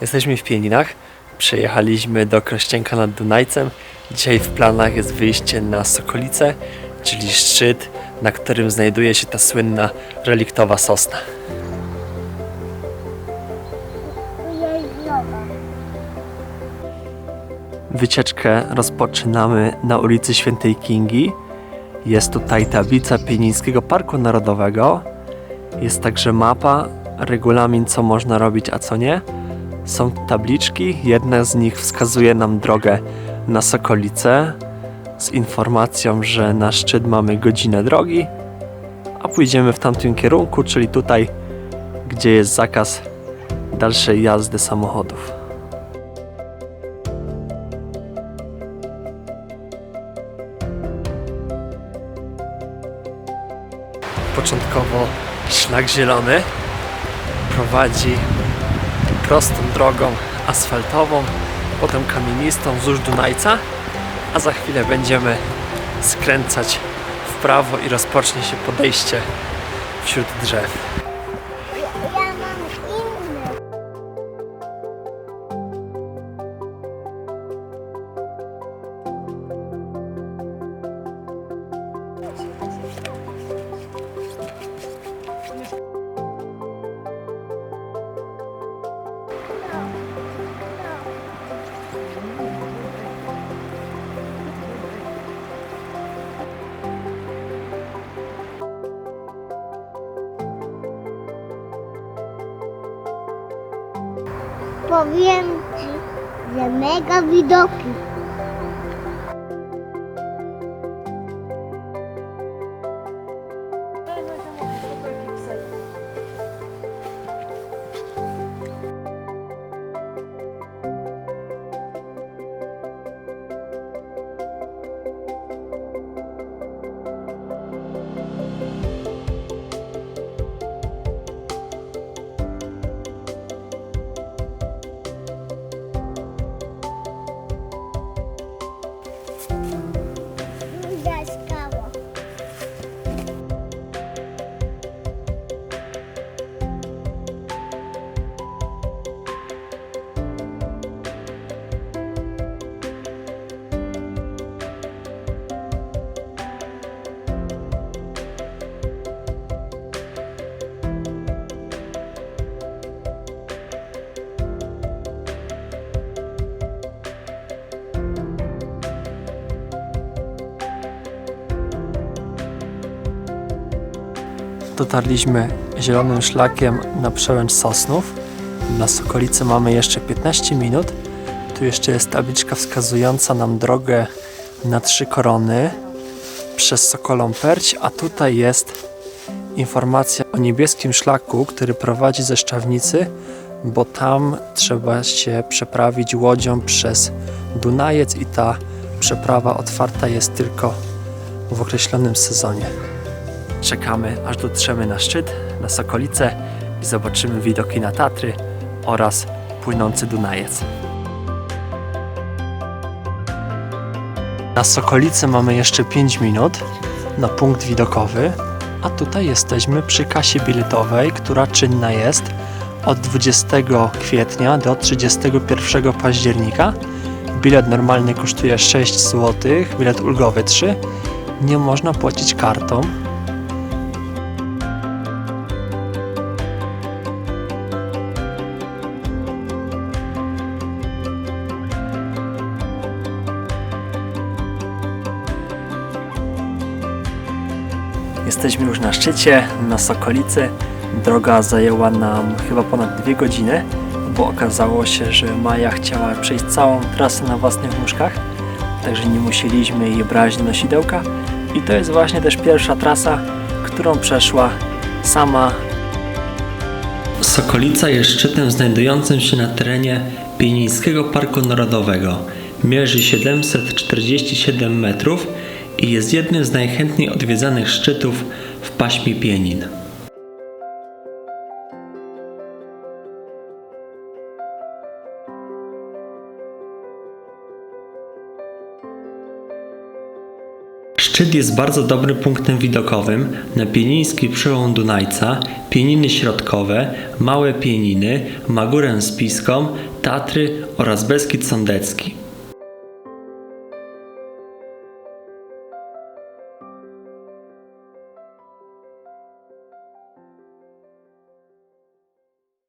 Jesteśmy w Pieninach. Przyjechaliśmy do Krościenka nad Dunajcem. Dzisiaj w planach jest wyjście na Sokolice, czyli szczyt, na którym znajduje się ta słynna reliktowa sosna. Wycieczkę rozpoczynamy na ulicy Świętej Kingi. Jest tutaj tablica Pienińskiego Parku Narodowego. Jest także mapa, regulamin co można robić, a co nie. Są tabliczki, jedna z nich wskazuje nam drogę na Sokolice z informacją, że na szczyt mamy godzinę drogi, a pójdziemy w tamtym kierunku, czyli tutaj, gdzie jest zakaz dalszej jazdy samochodów. Początkowo szlak zielony prowadzi prostą drogą asfaltową, potem kamienistą wzdłuż Dunajca, a za chwilę będziemy skręcać w prawo i rozpocznie się podejście wśród drzew. Powiem ci, że mega widoki. Dotarliśmy zielonym szlakiem na przełęcz Sosnów. Na Sokolicy mamy jeszcze 15 minut. Tu jeszcze jest tabliczka wskazująca nam drogę na Trzy Korony przez Sokolą Perć, a tutaj jest informacja o niebieskim szlaku, który prowadzi ze Szczawnicy, bo tam trzeba się przeprawić łodzią przez Dunajec i ta przeprawa otwarta jest tylko w określonym sezonie. Czekamy aż dotrzemy na szczyt, na Sokolice i zobaczymy widoki na Tatry oraz płynący Dunajec. Na Sokolice mamy jeszcze 5 minut na punkt widokowy, a tutaj jesteśmy przy kasie biletowej, która czynna jest od 20 kwietnia do 31 października. Bilet normalny kosztuje 6 zł, bilet ulgowy 3. Nie można płacić kartą, Jesteśmy już na szczycie, na Sokolicy. Droga zajęła nam chyba ponad dwie godziny, bo okazało się, że Maja chciała przejść całą trasę na własnych nóżkach, także nie musieliśmy jej brać do nosidełka. I to jest właśnie też pierwsza trasa, którą przeszła sama. Sokolica jest szczytem znajdującym się na terenie Pienińskiego Parku Narodowego. Mierzy 747 metrów i jest jednym z najchętniej odwiedzanych szczytów w paśmie Pienin. Szczyt jest bardzo dobrym punktem widokowym na Pieniński przełom Dunajca, Pieniny Środkowe, Małe Pieniny, Magurę Spiską, Tatry oraz Beskid Sądecki.